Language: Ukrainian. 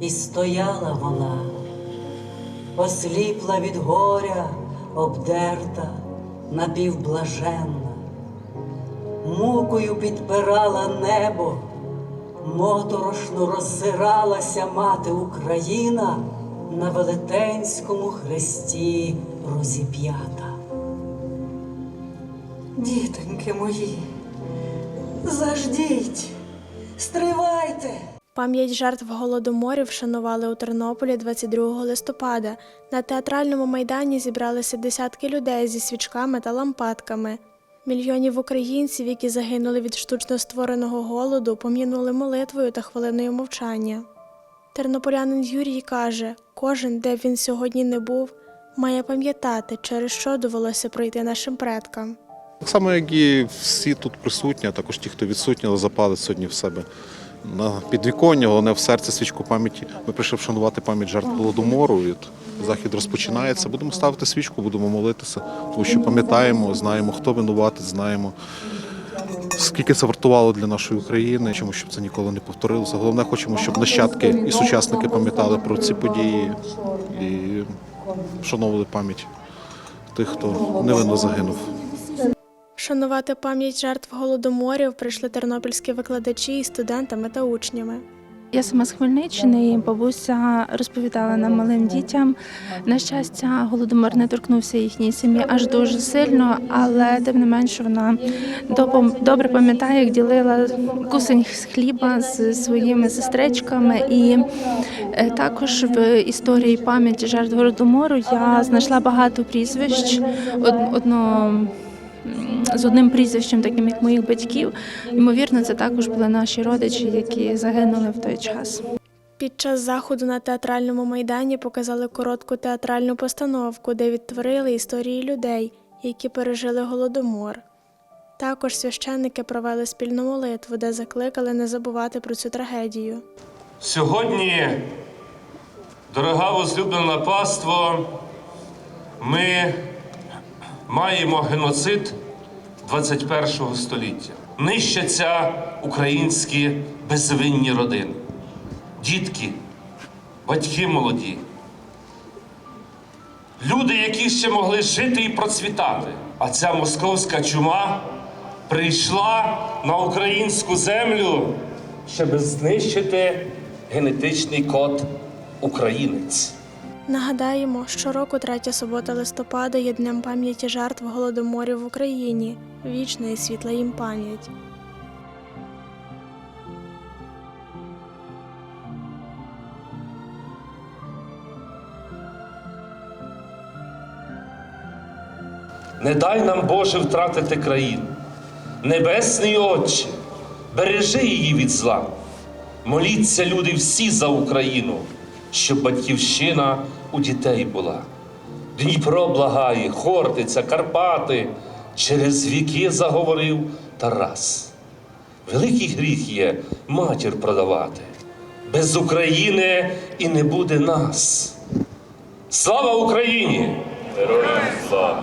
І стояла вона, осліпла від горя, обдерта, напівблаженна, мукою підпирала небо, моторошно роззиралася мати Україна на велетенському хресті розіп'ята. Дітоньки мої, заждіть, стривайте. Пам'ять жертв голодоморів вшанували у Тернополі 22 листопада. На театральному майдані зібралися десятки людей зі свічками та лампадками. Мільйонів українців, які загинули від штучно створеного голоду, пом'янули молитвою та хвилиною мовчання. Тернополянин Юрій каже: кожен, де б він сьогодні не був, має пам'ятати, через що довелося пройти нашим предкам. Так само, як і всі тут присутні, а також ті, хто відсутні, але запалить сьогодні в себе на підвіконня, головне в серці свічку пам'яті. Ми прийшли вшанувати пам'ять жертв голодомору. І захід розпочинається. Будемо ставити свічку, будемо молитися, тому що пам'ятаємо, знаємо, хто винуватий, знаємо. Скільки це вартувало для нашої України, чому щоб це ніколи не повторилося. Головне, хочемо, щоб нащадки і сучасники пам'ятали про ці події і вшановували пам'ять тих, хто невинно загинув. Шанувати пам'ять жертв голодоморів прийшли тернопільські викладачі із студентами та учнями. Я сама з Хмельниччини, і бабуся розповідала нам малим дітям. На щастя, голодомор не торкнувся їхній сім'ї аж дуже сильно, але тим не менше вона добре пам'ятає, як ділила кусень з хліба з своїми сестричками. І е, також в історії пам'яті жертв голодомору я знайшла багато прізвищ. Од- Одно м, з одним прізвищем, таким як моїх батьків. Ймовірно, це також були наші родичі, які загинули в той час. Під час заходу на театральному майдані показали коротку театральну постановку, де відтворили історії людей, які пережили голодомор. Також священники провели спільну молитву, де закликали не забувати про цю трагедію. Сьогодні, дорога возлюблена паство, ми маємо геноцид 21 століття. Нищаться українські безвинні родини, дітки, батьки молоді, люди, які ще могли жити і процвітати. А ця московська чума прийшла на українську землю, щоб знищити генетичний код українець. Нагадаємо, щороку третя субота листопада є днем пам'яті жертв голодоморів в Україні. Вічна і світла їм пам'ять. Не дай нам, Боже, втратити країну. Небесний Отче, бережи її від зла. Моліться, люди, всі за Україну, щоб батьківщина у дітей була. Дніпро благає, Хортиця, Карпати, через віки заговорив Тарас. Великий гріх є матір продавати. Без України і не буде нас. Слава Україні! Героям слава!